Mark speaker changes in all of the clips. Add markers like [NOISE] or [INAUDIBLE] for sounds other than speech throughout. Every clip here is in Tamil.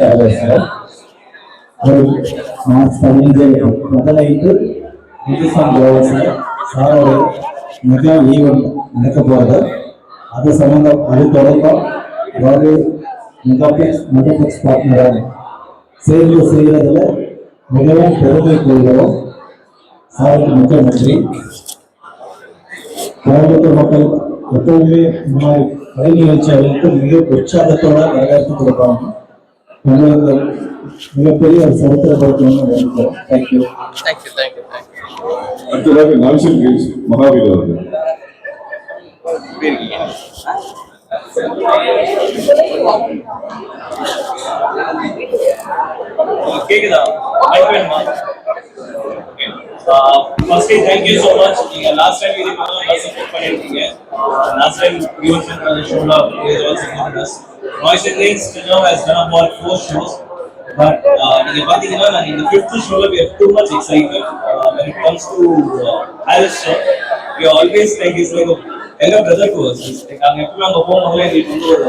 Speaker 1: சார் ஒரு மார்ச் பதினஞ்சு பதினைந்து சார் சாரோட மெகா ஈவெண்ட் நடக்க போகிறது அது சம்பந்தம் அது தொடர்பாக அதாவது மெகாபிக்ஸ் மெகாபிக்ஸ் பார்ட்னராக சேர்ந்து செய்கிறதுல மிகவும் பெருமை கொள்கிறோம் சாருக்கு மிக்க நன்றி கோயம்புத்தூர் மக்கள் எப்பவுமே இந்த மாதிரி கலை நிகழ்ச்சிகளுக்கு மிக உற்சாகத்தோட வரவேற்பு கொடுப்பாங்க மிகப்பெரிய ஒரு சரித்திர thank you
Speaker 2: thank you thank you
Speaker 3: அடுத்ததாக நான்சன் கேஸ் மகாவீர் அவர்கள்
Speaker 2: கேக்குதா வேணுமா first thank you so much நீங்க லாஸ்ட் டைம் இது பண்ணா நல்லா சப்போர்ட் பண்ணிருக்கீங்க லாஸ்ட் டைம் யுவன் அந்த ஷோல is also given us Noise and Lanes till now has done about four shows but uh, நீங்க பாத்தீங்கன்னா நாங்க இந்த fifth showல we are too much excited uh, when it comes to uh, Alice show we are always like he's like a younger brother to us He's like நாங்க எப்பவுமே அங்க போகும்போது எங்களுக்கு வந்து ஒரு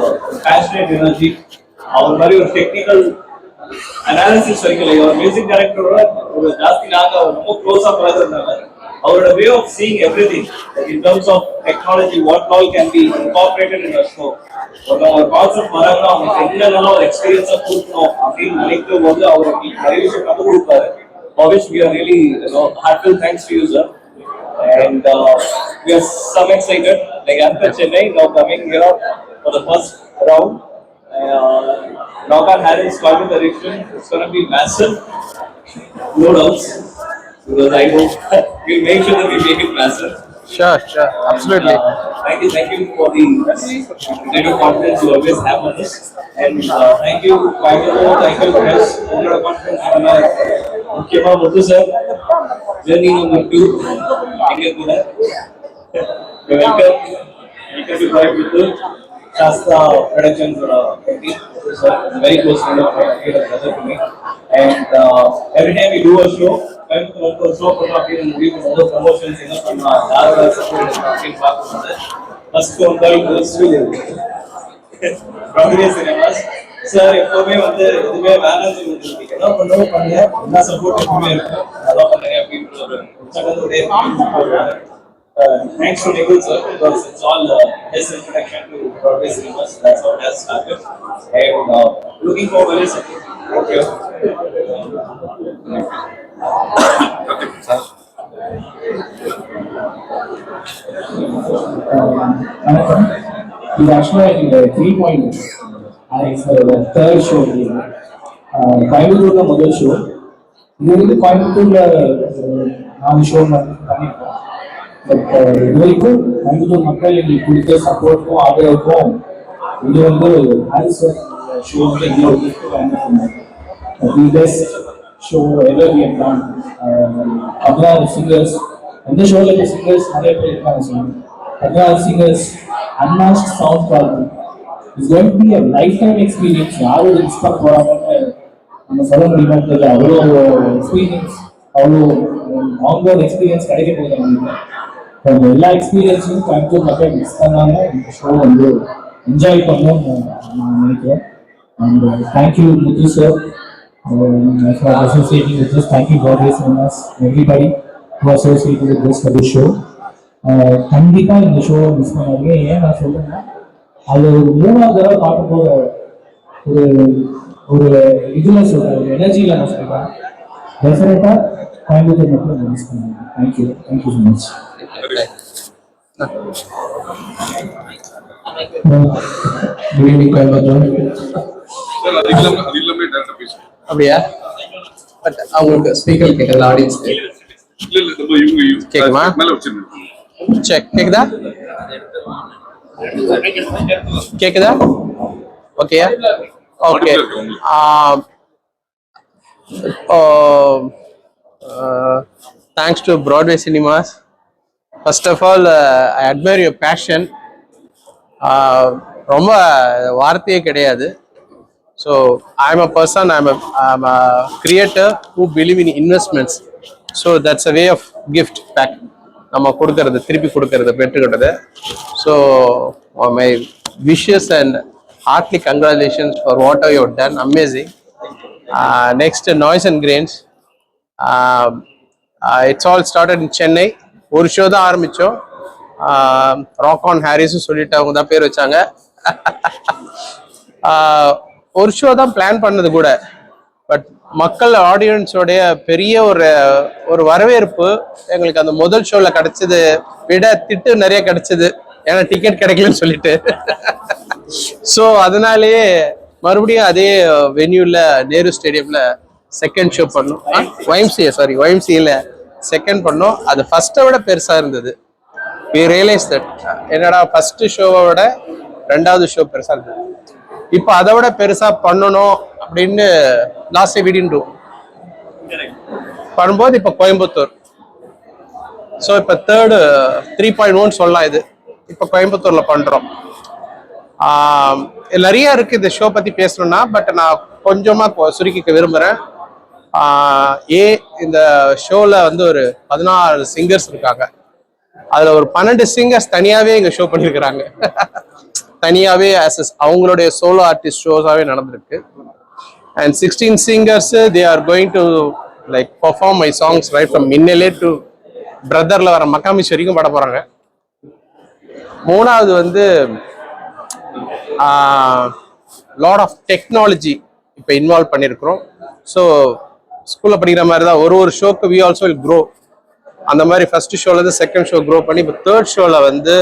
Speaker 2: passionate energy அவர் மாதிரி ஒரு டெக்னிக்கல் அனாலிசிஸ் வரைக்கும் இல்லை ஒரு மியூசிக் டைரக்டரோட ஒரு ஜாஸ்தி நாங்க ரொம்ப க்ளோஸா பழகிறதுனால அவரோட way of seeing everything in terms of technology what all can be incorporated in show ஒரு ஒரு கான்செப்ட் வராங்கன்னா அவங்க என்னென்னலாம் ஒரு எக்ஸ்பீரியன்ஸா கொடுக்கணும் அப்படின்னு நினைக்கும் போது அவர் நிறைய விஷயம் கற்றுக் கொடுப்பாரு. For which we are really you know heartfelt thanks to you sir. And uh, we are some excited. Like after Chennai now coming here for the first round. uh, Naukan Harris Coimbatore direction it's going to be massive no doubts because I know [LAUGHS] we'll make sure that we make it massive
Speaker 4: Sure, sure, absolutely.
Speaker 2: uh, thank you, thank you for the kind of confidence you always have on us. And uh, thank you, Coimbatore, thank you, press, உங்களோட confidence நம்ம முக்கியமா Muthu sir journey number two எங்க கூட welcome welcome to Coimbatore Sastha ப்ரொடக்ஷன்ஸோட very close friend of brother to me and every time we do a show Coimbatore வந்து ஒரு ஷோ பண்ணோம் அப்படின்னு முடிவு பண்ணும்போது ப்ரமோஷன்ஸ் என்ன பண்ணலாம் யாரோட சப்போர்ட் அப்படின்னு பார்க்கும்போது first to progress cinemas sir எப்பவுமே வந்து எதுவுமே வேணாம்னு சொல்லிட்டு என்ன பண்ணணும் பண்ணுங்க என்ன சப்போர்ட் எப்பவுமே இருக்கும். நல்லா பண்ணுங்க அப்படின்ற ஒரு உற்சாகத்தோடய Thanks to Nikhil sir because it's all uh, his introduction to Broadway cinemas. That's how it has started. And uh, looking forward to it. Thank you.
Speaker 1: வணக்கம் இது ஆக்சுவலாக இந்த த்ரீ பாயிண்ட் சாரோட தேர்ட் ஷோ இது ஆஹ் கோயம்புத்தூர்ல முதல் ஷோ இது வந்து கோயம்புத்தூர்ல அஹ், நாலு ஷோ பண்ணியிருக்கோம் பட் இது வரைக்கும் கோயம்புத்தூர் மக்கள் எங்களுக்கு கொடுத்த சப்போர்ட்டும் ஆதரவுக்கும் இது வந்து ஹாரிஸ் ஷோ வந்து இங்கே வந்து the best show ever we done பதினாறு சிங்கர்ஸ் எந்த ஷோவில் இருக்க சிங்கர்ஸ் நிறைய பேர் இருக்காங்க சொல்லுங்க பதினாறு singers unmatched sound quality it's going to be a lifetime experience யாரும் எக்ஸ்பெக்ட் பண்ண போறாங்கன்னு நம்ம சொல்ல முடியுமான்னு தெரியல. அவ்வளோ எக்ஸ்பீரியன்ஸ் அவ்வளோ அவங்க எக்ஸ்பீரியன்ஸ் கிடைக்க போகுது அவங்களுக்கு அந்த எல்லா எக்ஸ்பீரியன்ஸையும் கோயம்புத்தூர் மக்கள் மிஸ் பண்ணாமல் இந்த ஷோ வந்து என்ஜாய் பண்ணணும்னு நான் நினைக்கிறேன். And thank you Muthu sir for associating with this thank you God was us everybody who associated with this for this show. Ah கண்டிப்பா இந்த ஷோவை மிஸ் பண்ணாதீங்க. ஏன் நான் சொல்றேன்னா அது ஒரு மூணாவது தடவை பார்க்கும்போது ஒரு ஒரு இதுல சொல்றேன் ஒரு எனர்ஜியில நான் சொல்றேன். டெஃபினட்டா கோயம்புத்தூர் மக்கள் மிஸ் பண்ணுவாங்க
Speaker 3: thank you thank you so much
Speaker 4: அப்படியா? பட் அவங்களுக்கு ஸ்பீக்கர் கேட்கல ஆடியன்ஸ்க்கு கேக்குமா? செக் கேக்குதா? கேக்குதா? ஓகேயா okay thanks to cinemas first of all I admire your passion ரொம்ப வார்த்தையே கிடையாது. So I am a person I am a creator who believe in investments so that's a way of gift back நம்ம கொடுக்கறது திருப்பி கொடுக்கறது பெற்றுக்கிட்டது. So my wishes and heartly congratulations for what are your done amazing next noise and grains it's all started in Chennai ஒரு ஷோ தான் ஆரம்பித்தோம் ராக் ஆன் ஹாரிஸும் சொல்லிட்டு அவங்க தான் பேர் வச்சாங்க. ஒரு ஷோ தான் பிளான் பண்ணது கூட. பட் மக்கள் ஆடியன்ஸோடைய பெரிய ஒரு ஒரு வரவேற்பு எங்களுக்கு அந்த முதல் ஷோல கிடைச்சது. விட திட்டு நிறைய கிடைச்சது. ஏன்னா டிக்கெட் கிடைக்கலன்னு சொல்லிட்டு. ஸோ அதனாலேயே மறுபடியும் அதே வென்யூல நேரு ஸ்டேடியம்ல செகண்ட் ஷோ பண்ணோம். ஒய்எம்சிஏ சாரி ஒய்எம்சிஏல செகண்ட் பண்ணோம். அது ஃபர்ஸ்ட்டை விட பெருசாக இருந்தது. வி ரியலைஸ் தட் என்னடா ஃபஸ்ட்டு ஷோவை விட ரெண்டாவது ஷோ பெருசாக இருந்தது. இப்போ அதை விட பெருசாக பண்ணணும் அப்படின்னு லாஸ்ட் வீடின் டூ பண்ணும்போது இப்போ கோயம்புத்தூர். ஸோ இப்போ தேர்டு த்ரீ பாயிண்ட் ஒன் சொல்லலாம் இது. இப்போ கோயம்புத்தூரில் பண்ணுறோம் நிறையா நிறைய இந்த ஷோ பத்தி பேசணும்னா பட் நான் கொஞ்சமாக சுருக்கிக்க விரும்புகிறேன் ஏ இந்த ஷோவில் வந்து ஒரு பதினாறு சிங்கர்ஸ் இருக்காங்க. அதில் ஒரு பன்னெண்டு சிங்கர்ஸ் தனியாகவே இங்கே ஷோ பண்ணியிருக்கிறாங்க தனியாகவே ஆசஸ் அவங்களுடைய சோலோ ஆர்டிஸ்ட் ஷோஸாகவே நடந்திருக்கு. And sixteen singers they are going to like perform my songs right from Minnale to பிரதரில் வர மக்காமிஷ் வரைக்கும் பாட போகிறாங்க மூணாவது வந்து லாட் ஆஃப் டெக்னாலஜி இப்போ இன்வால்வ் பண்ணியிருக்கிறோம் ஸோ ஸ்கூலில் படிக்கிற மாதிரி தான் ஒரு ஒரு ஷோக்கு வி ஆல்சோ வில் க்ரோ அந்த மாதிரி ஃபர்ஸ்ட் ஷோலேருந்து செகண்ட் ஷோ க்ரோ பண்ணி இப்போ தேர்ட் ஷோவில் வந்து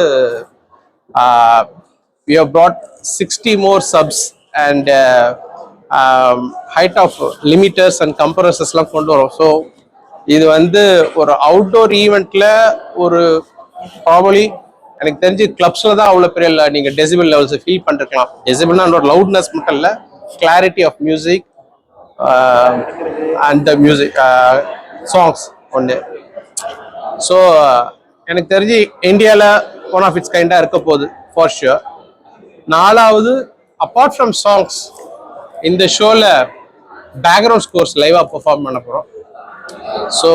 Speaker 4: we have brought sixty more subs and height of limiters and கம்ப்ரஸஸ்லாம் கொண்டு வரும். ஸோ இது வந்து ஒரு அவுட்டோர் ஈவெண்ட்டில் ஒரு ப்ராபலி எனக்கு தெரிஞ்சு கிளப்ஸில் தான் அவ்வளோ பெரிய இல்லை நீங்கள் டெசிபிள் லெவல்ஸை ஃபீல் பண்ணிருக்கலாம் டெசிபிள்னா ஒரு லவுட்னஸ் மட்டும் இல்லை கிளாரிட்டி ஆஃப் மியூசிக் அந்த மியூசிக் சாங்ஸ் ஒன்று ஸோ எனக்கு தெரிஞ்சு இந்தியாவில் ஒன் ஆஃப் இட்ஸ் கைண்டாக இருக்க போகுது ஃபார் ஷுர் நாலாவது அப்பார்ட் ஃப்ரம் சாங்ஸ் இந்த ஷோவில் பேக்ரவுண்ட் ஸ்கோர்ஸ் லைவாக பெர்ஃபார்ம் பண்ண போகிறோம் ஸோ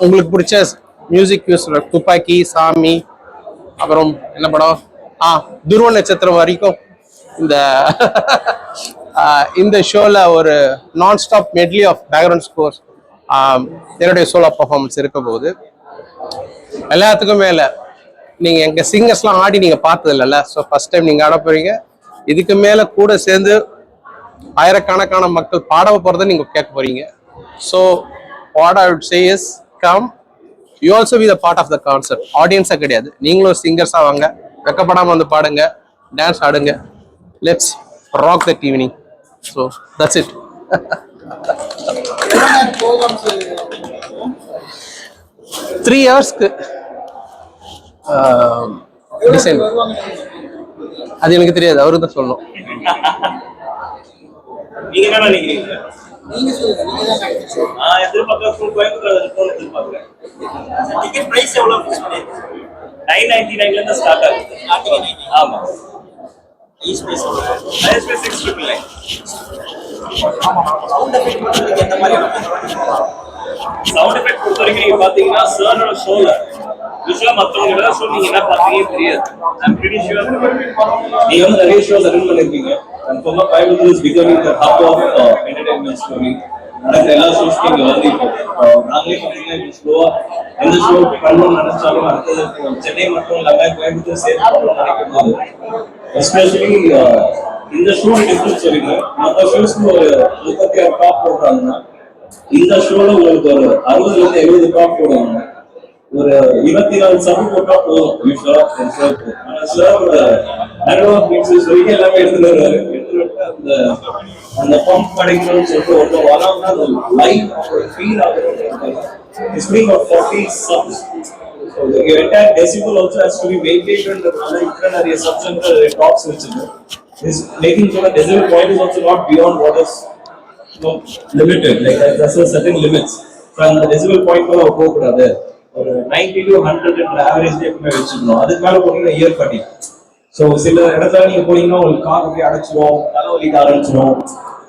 Speaker 4: உங்களுக்கு பிடிச்ச மியூசிக் யூஸ் துப்பாக்கி சாமி அப்புறம் என்ன படம்? ஆ துருவ நட்சத்திரம் வரைக்கும் இந்த [LAUGHS] இந்த ஷோவில் ஒரு non stop medley of background scores என்னுடைய சோலோ பர்ஃபார்மன்ஸ் இருக்க போகுது எல்லாத்துக்கும் மேலே நீங்கள் எங்கள் சிங்கர்ஸ்லாம் ஆடி நீங்கள் பார்த்தது இல்லைல்ல ஸோ ஃபஸ்ட் டைம் நீங்கள் ஆட போறீங்க. இதுக்கு மேலே கூட சேர்ந்து ஆயிரக்கணக்கான மக்கள் பாட போகிறத நீங்கள் கேட்க போகிறீங்க so what I would say is come you also be the part of the concert ஆடியன்ஸாக கிடையாது. நீங்களும் சிங்கர்ஸாக வாங்க. வெக்கப்படாமல் வந்து பாடுங்க. டான்ஸ் ஆடுங்க. Let's rock that evening so that's it three ஹவர்ஸ்க்கு டிசைன் அது எனக்கு தெரியாது அவரு தான் சொல்லணும்.
Speaker 2: நைன் நைன்டி நைன்ல இருந்து ஸ்டார்ட் ஆகுது. ஆமா. சவுண்ட் எஃபெக்ட் பொறுத்த வரைக்கும் நீங்க பாத்தீங்கன்னா சாரோட ஷோல யூஸ்வலா மத்தவங்க எல்லாம் ஷோ நீங்க என்ன பாத்தீங்கன்னு தெரியாது. நீங்க வந்து நிறைய ஷோஸ் அட்டெண்ட் பண்ணிருக்கீங்க. கன்ஃபார்மா Coimbatore is becoming the hub of entertainment story நடக்கிற எல்லா ஷோஸ்க்கும் இங்க வந்து இப்போ அஹ், நாங்களே பாத்தீங்கன்னா இப்போ ஸ்லோவா எந்த ஷோ பண்ணணும்னு நினைச்சாலும் அடுத்தது சென்னை மட்டும் இல்லாம கோயம்புத்தூர் சேர்த்து நினைக்கும் போது எஸ்பெஷலி இந்த ஷோ டிஃபரன்ஸ் சொல்லிங்க மற்ற ஷோஸ்க்கு ஒரு முப்பத்தி ஆறு டாப் போடுறாங்கன்னா இந்த ஷோல உங்களுக்கு ஒரு அறுபதுல இருந்து எழுபது டாப் போடுவாங்க ஒரு இருபத்தி நாலு சபு போட்டா போதும். யூஸ்வலா ஷோக்கு ஆனா சார் நடுவாக மிக்ஸ் சொல்லி எல்லாமே எடுத்துட்டு வருவாரு. எடுத்துட்டு அந்த அந்த பம்ப் கிடைக்கணும்னு சொல்லிட்டு ஒருத்தர் வராங்கன்னா அந்த லைஃப் ஃபீல் ஆகுது speak of forty subs so your entire decibel also has to be வெயிட்டேட்ன்றதுனால இதில் நிறைய சப்ஸ்டன்ஸ் டாப்ஸ் வச்சுருக்கு is making sure decibel point is also not beyond what is no limited like that's a certain limits so அந்த டெசிபல் பாயிண்ட் மேலே போகக்கூடாது. ஒரு நைன்டி டு ஹண்ட்ரட்ன்ற ஆவரேஜ் எப்பவுமே வச்சுக்கணும் அதுக்கு மேலே போனீங்கன்னா இயர் பட்டி ஸோ சில இடத்துல நீங்கள் போனீங்கன்னா உங்களுக்கு கார் அப்படியே அடைச்சிரும் தலைவலிக்க ஆரம்பிச்சிடும்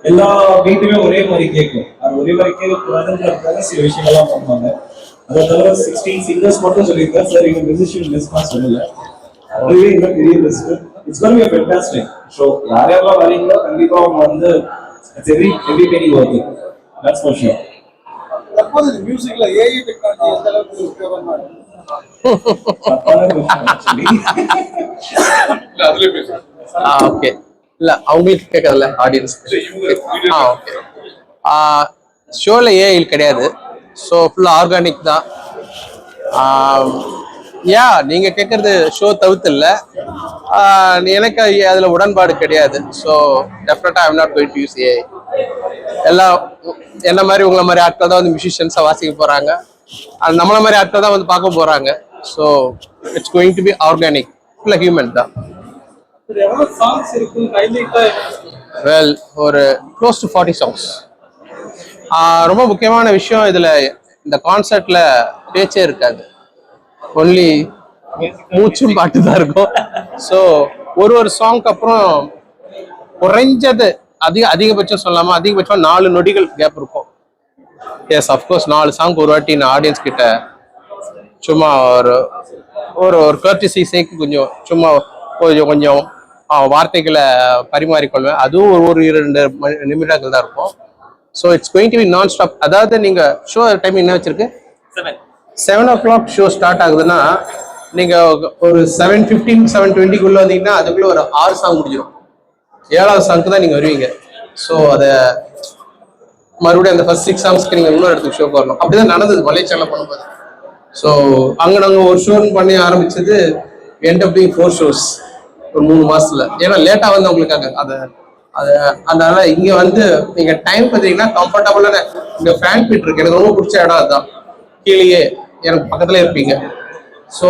Speaker 2: எல்லா வீட்டுமே ஒரே மாதிரி கேட்கும். அது ஒரே மாதிரி கேட்கக்கூடாதுன்றதுக்காக சில விஷயங்கள்லாம் பண்ணுவாங்க. அதை தவிர சிக்ஸ்டீன் சிங்கர்ஸ் மட்டும் சொல்லியிருக்கேன் சார் இங்க மியூசிஷியன் லிஸ்ட்லாம் சொல்லல. அதுவே இன்னும் பெரிய list it's gonna be fantastic so யார் யாரெல்லாம் வரீங்களோ கண்டிப்பா அவங்க வந்து
Speaker 1: every every penny worth it. That's for sure.
Speaker 5: தற்போது மியூசிக்ல ஏஐ டெக்னாலஜி எந்த அளவுக்கு உபயோகமா
Speaker 4: ஓகே இல்ல அவங்களுக்கு கேட்கறதுல ஆடியன்ஸ்
Speaker 3: இவங்க
Speaker 4: ஆ ஓகே ஷோவில் ஏஐல் கிடையாது. ஸோ ஃபுல்லாக ஆர்கானிக் தான். யா நீங்கள் கேட்குறது ஷோ தவிர்த்து இல்லை எனக்கு அதில் உடன்பாடு கிடையாது. ஸோ டெஃபினட்டாக I'm not going to use AI எல்லாம் என்ன மாதிரி உங்களை மாதிரி ஆட்கள் தான் வந்து மியூசிஷியன்ஸாக வாசிக்க போகிறாங்க அது நம்மள மாதிரி ஆட்கள் தான் வந்து பார்க்க போகிறாங்க so it's going to be organic ஃபுல்லாக ஹியூமன் தான். வெல் ஒரு க்ளோஸ் டு ஃபார்ட்டி சாங்ஸ் ரொம்ப முக்கியமான விஷயம் இதில் இந்த கான்சர்ட்ல பேச்சே இருக்காது. ஒன்லி மூச்சும் பாட்டு தான் இருக்கும். ஸோ ஒரு ஒரு சாங்க்கு அப்புறம் குறைஞ்சது அதிக அதிகபட்சம் சொல்லாமல் அதிகபட்சம் நாலு நொடிகள் கேப் இருக்கும். எஸ் அஃப்கோர்ஸ் நாலு சாங் ஒரு வாட்டி நான் ஆடியன்ஸ் கிட்ட சும்மா ஒரு ஒரு ஒரு கர்டிசி சேக்கு கொஞ்சம் சும்மா கொஞ்சம் கொஞ்சம் வார்த்தைகளை பரிமாறிக்கொள்வேன். அதுவும் ஒரு ஒரு இரண்டு நிமிடங்கள் தான் இருக்கும். So it's going to be non stop அதாவது நீங்க ஷோ டைம் என்ன வச்சிருக்கு? Seven o'clock show start ஆகுதுன்னா நீங்க ஒரு செவன் ஃபிஃப்டீன் செவன் டுவெண்ட்டிக்குள்ள வந்தீங்கன்னா அதுக்குள்ள ஒரு ஆறு சாங் முடிஞ்சிடும் ஏழாவது சாங்க்கு தான் நீங்க வருவீங்க. ஸோ அதை மறுபடியும் அந்த ஃபர்ஸ்ட் சிக்ஸ் சாங்ஸ்க்கு நீங்க இன்னொரு இடத்துக்கு ஷோக்கு வரணும். அப்படிதான் நடந்தது மலைச்சாலம் பண்ணும்போது. ஸோ அங்க நாங்க ஒரு ஷோ பண்ணி ஆரம்பிச்சது end of being four shows ஒரு மூணு மாசத்துல. ஏன்னா லேட்டா வந்தவங்களுக்காக. அதை அது அதனால இங்க வந்து நீங்க டைம் பார்த்தீங்கன்னா கம்ஃபர்டபுளான இங்க ஃபேன் பீட் இருக்கு. எனக்கு ரொம்ப பிடிச்ச இடம் அதுதான். கீழேயே எனக்கு பக்கத்துல இருப்பீங்க. ஸோ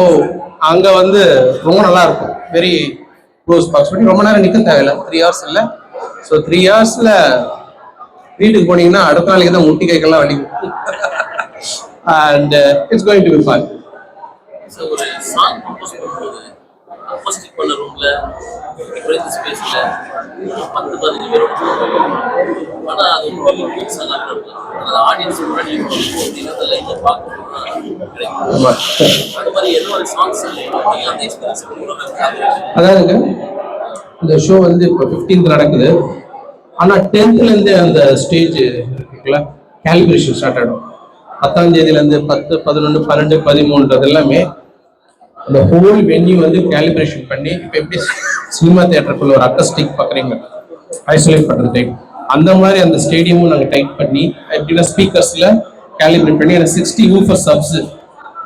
Speaker 4: அங்க வந்து ரொம்ப நல்லா இருக்கும். வெரி க்ளோஸ் பாக்ஸ் பண்ணி ரொம்ப நேரம் நிற்க தேவையில்ல. த்ரீ ஹவர்ஸ் இல்லை. ஸோ த்ரீ ஹவர்ஸ்ல வீட்டுக்கு போனீங்கன்னா அடுத்த நாளைக்கு தான் முட்டி கைக்கெல்லாம் வலிக்கும் and it's going to be fun
Speaker 6: so ஒரு சாங் கம்போஸ் பண்ணும்போது அக்கோஸ்டிக் பண்ண ரூம்ல குறைந்த ஸ்பேஸ்ல பத்து பதினஞ்சு பேரோட ஆனால் அது ஒரு பீட்ஸ் எல்லாம் அது ஆடியன்ஸ் முன்னாடி அப்படின்றதுல இதை பார்க்கணும்னா கிடைக்கும் அந்த மாதிரி என்ன ஒரு சாங்ஸ் அந்த எக்ஸ்பீரியன்ஸ்
Speaker 4: அதாவதுங்க இந்த ஷோ வந்து இப்போ ஃபிஃப்டீன்த் நடக்குது. ஆனால் டென்த்லேருந்து அந்த ஸ்டேஜ் இருக்குல்ல கேலிபிரேஷன் ஸ்டார்ட் ஆகிடும் பத்தாம் தேதியிலேருந்து பத்து பதினொன்று பன்னெண்டு பதிமூன்றது எல்லாமே அந்த ஹோல் வென்யூ வந்து கேலிபிரேஷன் பண்ணி இப்போ எப்படி சினிமா தேட்டருக்குள்ள ஒரு அக்கஸ்டிக் பார்க்குறீங்க ஐசோலேட் பண்ணுறது அந்த மாதிரி அந்த ஸ்டேடியமும் நாங்கள் டைட் பண்ணி எப்படின்னா ஸ்பீக்கர்ஸில் கேலிபிரேட் பண்ணி எனக்கு சிக்ஸ்டி ஊஃபர் சப்ஸ்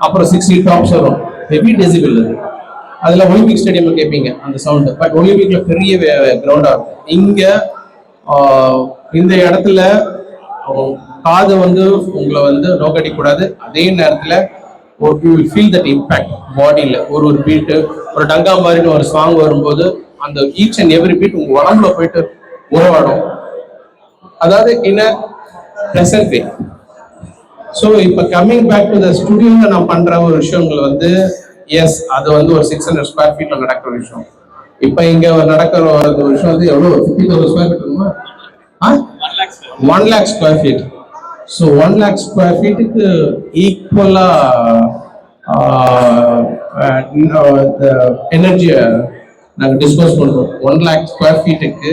Speaker 4: அப்புறம் சிக்ஸ்டி டாப்ஸ் வரும். ஹெவி டெசிபிள் அது. அதில் ஒலிம்பிக் ஸ்டேடியம் கேட்பீங்க அந்த சவுண்டு பட் ஒலிம்பிக்கில் பெரிய கிரவுண்டாக இருக்கும். இங்கே இந்த இடத்துல காது வந்து உங்களை வந்து நோக்கடிக்கூடாது அதே நேரத்தில் you will feel that impact பாடியில ஒரு ஒரு பீட்டு ஒரு டங்கா மாதிரின்னு ஒரு சாங் வரும்போது அந்த ஈச் அண்ட் எவ்ரி பீட் உங்க உடம்புல போயிட்டு உறவாடும். அதாவது என்ன ப்ரெசன்ட் வே ஸோ இப்போ கம்மிங் பேக் டு த ஸ்டுடியோவில் நான் பண்ற ஒரு விஷயங்கள் வந்து எஸ் அது வந்து ஒரு சிக்ஸ் ஹண்ட்ரட் ஸ்கொயர் ஃபீட்ல நடக்கிற விஷயம். இப்போ இங்க நடக்கிற ஒரு விஷயம் வந்து எவ்வளோ fifty thousand square feet one lakh square feet so one lakh square ஃபீட்டுக்கு ஈக்குவலாக எனர்ஜியை நாங்கள் டிஸ்போஸ் பண்ணுறோம் ஒன் லேக் ஸ்கொயர் ஃபீட்டுக்கு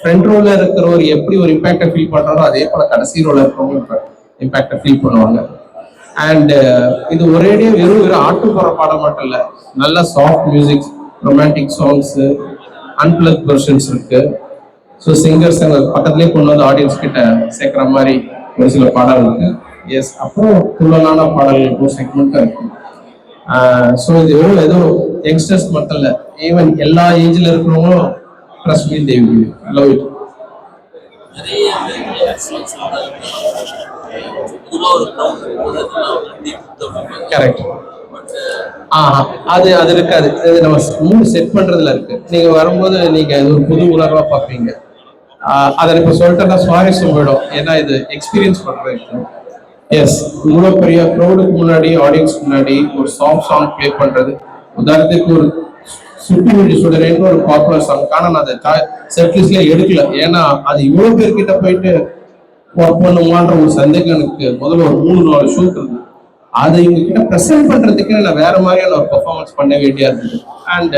Speaker 4: ஃப்ரண்ட் ரோல இருக்கிறவர் எப்படி ஒரு இம்பேக்டை ஃபீல் பண்ணுறாரோ அதே போல் கடைசி ரோல இருக்கிறவங்க இம்பேக்டை ஃபீல் பண்ணுவாங்க. அண்டு uh, இது ஒரேடியே வெறும் வெறும் ஆட்டு போகிற பாடம் மட்டும் இல்லை நல்ல soft music romantic songs unplug versions இருக்குது ஸோ சிங்கர்ஸ் எங்கள் பக்கத்துலேயே கொண்டு வந்து ஆடியன்ஸ் கிட்ட சேர்க்குற மாதிரி ஒரு சில பாடல் இருக்கு எஸ் அப்புறம் துள்ளலான பாடல்கள் ஒரு இருக்கும். இருக்கு ஸோ இது வெறும் ஏதோ யங்ஸ்டர்ஸ் மட்டும் இல்லை ஈவன் எல்லா ஏஜ்ல இருக்கிறவங்களும் ட்ரஸ்ட் மீ தேவி லவ் இட் கரெக்ட் அது அது இருக்காது. அது நம்ம மூணு செட் பண்றதுல இருக்கு. நீங்க வரும்போது நீங்க ஒரு புது உலகமா பார்ப்பீங்க. அதை இப்போ சொல்லிட்டேன்னா சுவாரஸ்யம் போயிடும் ஏன்னா இது எக்ஸ்பீரியன்ஸ் பண்ணுறது எஸ் இவ்வளோ பெரிய க்ரௌடுக்கு முன்னாடி ஆடியன்ஸ்க்கு முன்னாடி ஒரு சாஃப்ட் சாங் ப்ளே பண்ணுறது உதாரணத்துக்கு ஒரு சுட்டி முடி சுடரேன்னு ஒரு பாப்புலர் சாங் ஆனால் நான் அதை செட்லிஸ்ட்ல எடுக்கல. ஏன்னா அது இவ்வளோ பேர்கிட்ட போயிட்டு ஒர்க் பண்ணுமான்ற ஒரு சந்தேகம் எனக்கு முதல்ல ஒரு மூணு நாலு ஷூ இருந்தது. அதை இவங்க கிட்ட ப்ரெசென்ட் பண்ணுறதுக்கு நான் வேற மாதிரியான ஒரு பெர்ஃபார்மன்ஸ் பண்ண வேண்டியா இருந்தது. And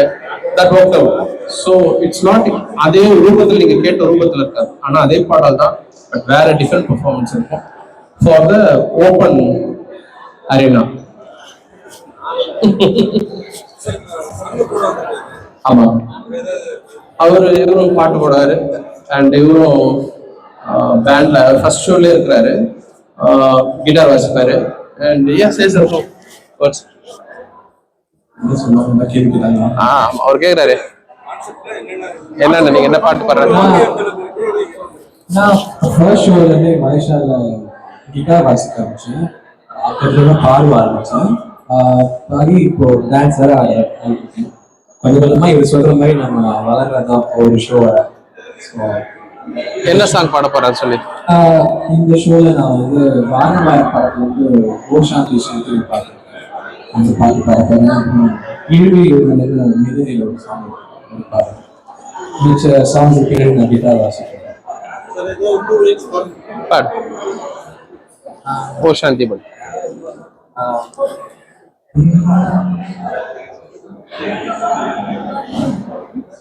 Speaker 4: that work out so it's not அதே ரூபத்தில் நீங்க கேட்ட ரூபத்தில் இருக்காது. ஆனால் அதே பாடல் தான் பட் வேற டிஃப்ரெண்ட் பர்ஃபார்மன்ஸ் இருக்கும். ஃபார் த ஓப்பன் அரேனா ஆமா. அவர் இவரும் பாட்டு போடுறாரு அண்ட் இவரும் பேண்ட்ல ஃபர்ஸ்ட் ஷோல இருக்கிறாரு. கிட்டார் வாசிப்பாரு. அண்ட் எஸ் எஸ் இருக்கும்
Speaker 1: என்ன சொன்னாங்க கேள்வி கேட்டாங்க
Speaker 4: ஆ அவர் கேக்குறாரு. என்னன்னு நீங்க என்ன பாட்டு பாடுறாங்க
Speaker 1: நான் ஃபர்ஸ்ட் ஷோலேருந்தே மலேசியாவில் கிட்டார் வாசிக்க ஆரம்பிச்சேன். அதுக்கப்புறமா ஆரம்பிச்சேன். பாடி இப்போ டான்ஸ் வேற கொஞ்சம் கொஞ்சமா இவர் சொல்ற மாதிரி நம்ம வளர்றதுதான் ஒரு ஸோ
Speaker 4: என்ன சாங் பாட போறாரு சொல்லி?
Speaker 1: இந்த ஷோல நான் வந்து வாரணமாயர் படத்துல வந்து ஓ சாந்தி சாந்தி பாட்டு அந்த பாட்டு பாட போறேன் அப்புறம் இழுவி மிகுதியில் ஒரு சாங் பாடுறேன் மிச்ச சாங்ஸ் பின்னாடி நான் கிட்டார் வாசிக்கிறேன்
Speaker 5: சார் ஏதோ டூ வீக்ஸ்
Speaker 4: பாடு ஓ சாந்தி பட்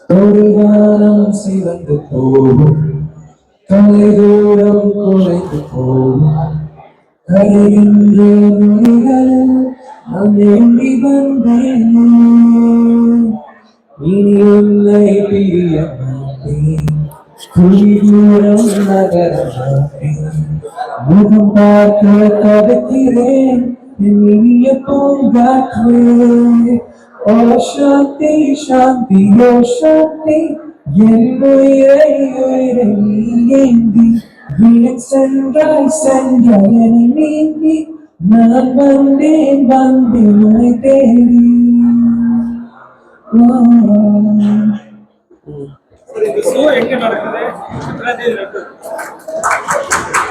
Speaker 1: தொடுவானம் சிவந்து போகும் தொலைதூரம் குறைந்து போகும் கரைகின்ற நொடிகளில் நான் எண்ணி வந்தேன் இனி உன்னை பிரிய மாட்டேன் குழி தூரம் நகர மாட்டேன் முகம் பார்க்க தடுக்கிறேன் என் இனிய பூங்காற்றே ஓ சாந்தி சாந்தி ஓ சாந்தி என் உயிரை உயிரை நீ ஏந்தி விலக் சென்றாய் சென்றாய் என்னை நீங்கி ना बंदे बंदे मैं
Speaker 5: तेरी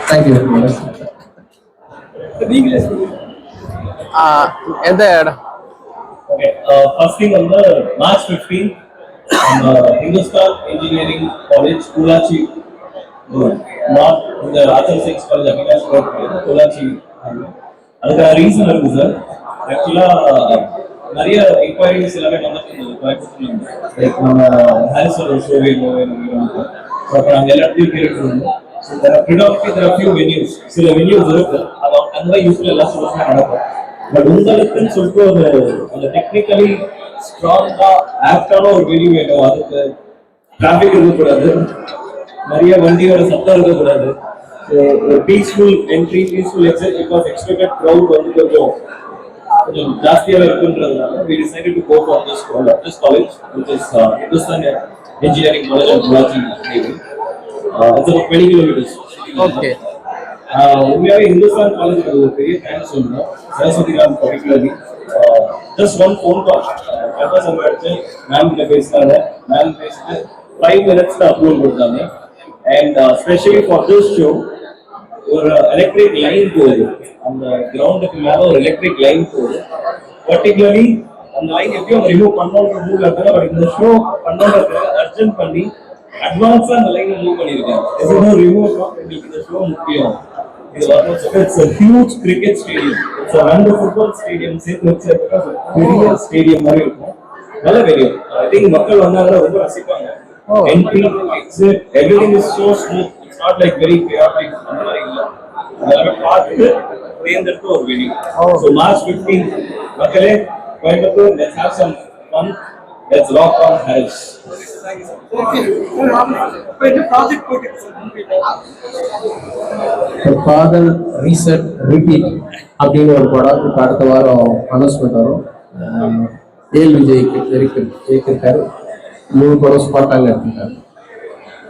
Speaker 5: ಥ್ಯಾಂಕ್ ಯು
Speaker 4: ಎಂತ ಹೇಳ
Speaker 2: Okay, uh, first thing on the March 15th, on the Hindustan Engineering College, Kulachi, not in the Rachel Singh College, Avinash Road, Kulachi. அதுக்கு ரீசன் இருக்கு சார் ஆக்சுவலா நிறைய என்கொயரிஸ் எல்லாமே வந்துட்டு இருந்தது கோயம்புத்தூர்ல லைக் நம்ம ஹாரிஸ் ஒரு ஷோ வேணும் வேணும் ஸோ எல்லாத்தையும் கேட்டுட்டு இருந்தோம். ஸோ ப்ரிடாமினி ஃபியூ வென்யூஸ் சில வென்யூஸ் இருக்கு. அது அந்த யூஸ்ல எல்லா சொல்லுமே நடக்கும் பட் உங்களுக்குன்னு சொல்லிட்டு ஒரு அந்த டெக்னிக்கலி ஸ்ட்ராங்கா ஆப்டான ஒரு வென்யூ வேணும். அதுக்கு டிராஃபிக் இருக்கக்கூடாது. நிறைய வண்டியோட சத்தம் இருக்கக்கூடாது. ஸோ ஒரு peaceful entry peaceful exit because expected crowd வந்து கொஞ்சம் கொஞ்சம் ஜாஸ்தியாக இருக்குன்றதுனால we decided to go for this college, this college which is uh, Hindustan Engineering College of Guwahati, Navy. Uh, it's about 20 kilometers.
Speaker 4: Okay
Speaker 2: ah உண்மையாவே இந்துஸ்தான் காலேஜ் ஒரு பெரிய தேங்க்ஸ் சொல்லணும் Saraswathi ma'am particularly just one phone call campus அங்கே எடுத்து மேம் கிட்ட பேசினாங்க மேம் பேசிட்டு ஃபைவ் மினிட்ஸ்ல அப்ரூவல் கொடுத்தாங்க and specially for this show ஒரு எலக்ட்ரிக் லைன் போகுது அந்த கிரவுண்டுக்கு மேல ஒரு எலக்ட்ரிக் லைன் போகுது பர்டிகுலர்லி அந்த லைன் எப்படியும் ரிமூவ் பண்ணணுன்ற மூவ்ல இருக்காங்க பட் இந்த ஷோ பண்ணணுன்றது அர்ஜென்ட் பண்ணி அட்வான்ஸா அந்த லைனை மூவ் பண்ணிருக்காங்க. எதுவும் ரிமூவ் எங்களுக்கு இந்த ஷோ முக்கியம். இது வரணும் it's a huge cricket stadium. It's ரெண்டு ஃபுட்பால் ஸ்டேடியம் சேர்த்து வச்சு பெரிய ஸ்டேடியம் மாதிரி இருக்கும். நல்ல வெளியே ஐ திங்க் மக்கள் வந்தாங்கன்னா ரொம்ப ரசிப்பாங்க. Entry exit everything is so smooth not like very chaotic அந்த மாதிரி இல்ல எல்லாமே பார்த்து தேர்ந்தெடுத்து ஒரு வெளி ஸோ மார்ச் ஃபிஃப்டீன் மக்களே Coimbatore let's have some fun let's rock on Harris
Speaker 5: okay இப்போ என்ன ப்ராஜெக்ட் போயிட்டு இருக்கு சார் உங்ககிட்ட?
Speaker 1: காதல் ரீசெட் ரிப்பீட் அப்படின்னு ஒரு படம் இப்போ அடுத்த வாரம் அனௌன்ஸ்மெண்ட் வரும் அஹ் ஏல் விஜய் இருக்கு இயக்கிருக்காரு மூணு படம் ஸ்பாட்டாக எடுத்திருக்காரு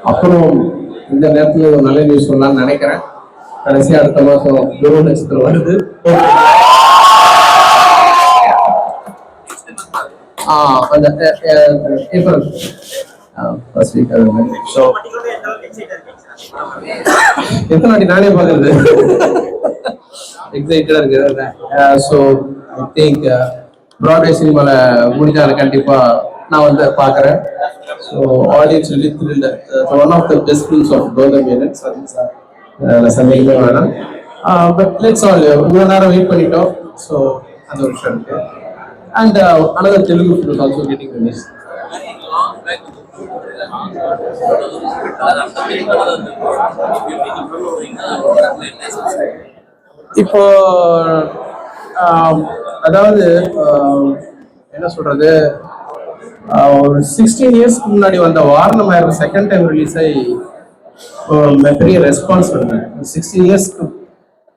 Speaker 1: அப்புறம் இந்த நேரத்தில் ஒரு நல்ல நியூஸ் சொல்லலாம்னு நினைக்கிறேன். கடைசி அடுத்த மாதம் துருவ நட்சத்திரம் வருது. அந்த ஏப்ரல். ஃபர்ஸ்ட் வீக் அது மாதிரி ஸோ எத்தனை வாட்டி நானே பார்க்கறது? எக்ஸைட்டடா இருக்கு ஸோ ஐ திங்க் ப்ராட்வே சினிமால முடிஞ்சால கண்டிப்பா நான் வந்து பார்க்கறேன். So audience really thrilled. One of the best films of Gautham Menon சந்தேகமே வேணாம் பட் லெட்ஸ் ஆல் இவ்வளோ நேரம் வெயிட் பண்ணிட்டோம். ஸோ அந்த ஒரு விஷயம் இருக்கு
Speaker 6: and another Telugu film also getting release
Speaker 4: இப்போ அதாவது என்ன சொல்றது? ஒரு சிக்ஸ்டீன் இயர்ஸ்க்கு முன்னாடி வந்த வாரணம் ஆயிரம் செகண்ட் டைம் ரிலீஸ் ஆகி பெரிய ரெஸ்பான்ஸ் வருது. சிக்ஸ்டீன் இயர்ஸ்க்கு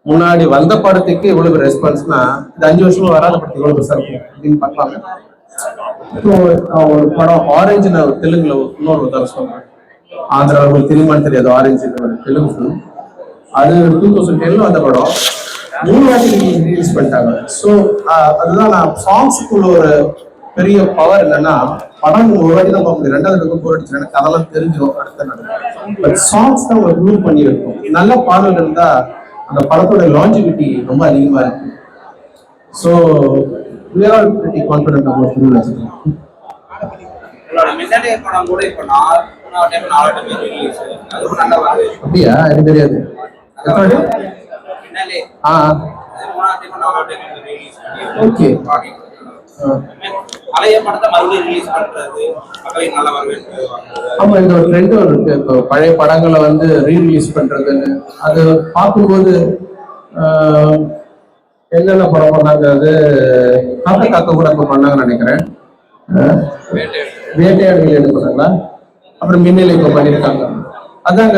Speaker 4: முன்னாடி வந்த படத்துக்கு இவ்வளவு ரெஸ்பான்ஸ்னா இது அஞ்சு வருஷமா வராத படத்துக்கு இவ்வளவு சார் இருக்கும் அப்படின்னு பார்க்கலாம். இப்போ ஒரு படம் ஆரஞ்சு நான் தெலுங்குல இன்னொரு உதாரணம் சொல்றேன். ஆந்திரா உங்களுக்கு தெரியுமான்னு தெரியாது ஆரஞ்சு தெலுங்கு ஃபிலிம் அது டூ தௌசண்ட் டென்ல வந்த படம். மூணு வாட்டி ரிலீஸ் பண்ணிட்டாங்க. ஸோ அதுதான் நான் சாங்ஸுக்குள்ள ஒரு பெரிய பவர் என்னன்னா படம் ஒரு வாட்டி தான் பார்க்க முடியும். ரெண்டாவது பக்கம் போர் அடிச்சு எனக்கு அதெல்லாம் தெரிஞ்சிடும் அடுத்த நடக்கும் பட் சாங்ஸ் தான் ஒரு ப்ரூவ் பண்ணி வைக்கும் நல்ல பாடல் இருந்தா அந்த படத்தோட லாஞ்சிவிட்டி ரொம்ப அதிகமா இருக்கு ஸோ
Speaker 5: டைம் நாலு டைம் ரிலீஸ் அதுவும் நல்ல வருது
Speaker 4: அப்படியா? எனக்கு தெரியாது. எத்தனை ஆமா இந்த ஒரு ட்ரெண்ட் இருக்கு. இப்போ பழைய படங்களை வந்து ரீரிலீஸ் பண்றதுன்னு. அது பார்க்கும்போது என்னென்ன படம் பண்ணாங்க அது காக்க காக்க கூட இப்போ பண்ணாங்கன்னு நினைக்கிறேன். வேட்டையாடுகள் எது பண்ணாங்களா அப்புறம் மின்னலை இப்போ பண்ணியிருக்காங்க. அதாங்க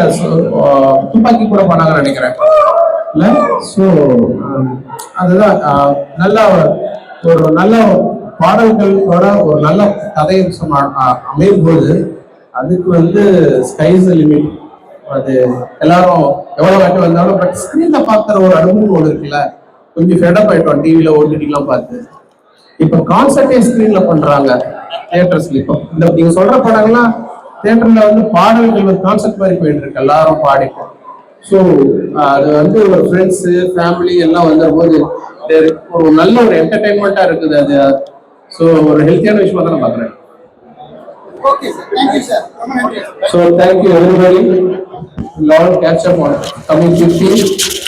Speaker 4: துப்பாக்கி கூட பண்ணாங்கன்னு நினைக்கிறேன். இல்லை? ஸோ அதுதான் நல்லா ஒரு நல்ல பாடல்களோட ஒரு நல்ல கதை அம்சம் அமையும் போது அதுக்கு வந்து ஸ்கைஸ் லிமிட் அது எல்லாரும் எவ்வளவு வாட்டி வந்தாலும் பட் ஸ்கிரீன்ல பாக்குற ஒரு அனுபவம் ஒன்று இருக்குல்ல கொஞ்சம் ஃபெடப் ஆயிட்டோம் டிவியில ஓடிடிலாம் பார்த்து. இப்போ கான்சர்ட்டே ஸ்கிரீன்ல பண்றாங்க தியேட்டர்ஸ்ல இப்போ இந்த நீங்க சொல்ற படங்கள்லாம் தியேட்டர்ல வந்து பாடல்கள் ஒரு கான்செப்ட் மாதிரி போயிட்டு இருக்கு எல்லாரும் பாடிட்டு ஸோ அது வந்து ஒரு ஃப்ரெண்ட்ஸு ஃபேமிலி எல்லாம் வந்த போது ஒரு நல்ல ஒரு என்டர்டைன்மெண்ட்டாக இருக்குது அது. ஸோ ஒரு ஹெல்த்தியான விஷயமா தான் நான் பார்க்குறேன்
Speaker 5: ஓகே சார் தேங்க்யூ சார் ரொம்ப நன்றி
Speaker 4: So thank you everybody. We'll all catch up on coming 15